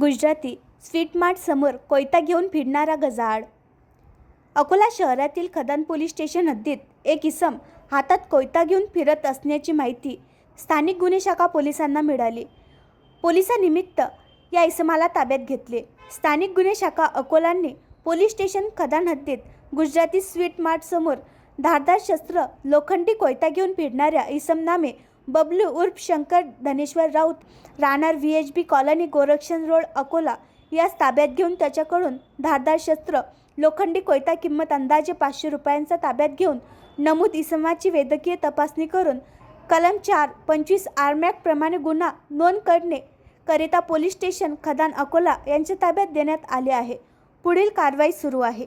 Gujarati sweet कोयता घेऊन फिरणारा गजाआड. अकोला शहरातील खदान पोलीस स्टेशन हद्दीत एक इसम हातात कोयता घेऊन फिरत असण्याची माहिती स्थानिक गुन्हे शाखा पोलिसांना मिळाली. पोलिसांनिमित्त या इसमाला ताब्यात घेतले. स्थानिक गुन्हे शाखा अकोलांनी पोलीस स्टेशन खदान हद्दीत गुजराती स्वीट धारदार शस्त्र लोखंडी कोयता घेऊन फिरणाऱ्या इसम नामे बबलू उर्फ शंकर धनेश्वर राऊत राहणार V H B colony Gorakshan road Akola. यास ताब्यात घेऊन त्याच्याकडून धारदार शस्त्र लोखंडी कोयता किंमत अंदाजे पाचशे रुपयांचा ताब्यात घेऊन नमूद इसमाची वैद्यकीय तपासणी करून कलम चार पंचवीस आरमॅक प्रमाणे गुन्हा नोंद करणे करिता पोलीस स्टेशन खदान अकोला यांच्या ताब्यात देण्यात आले आहे. पुढील कारवाई सुरू आहे.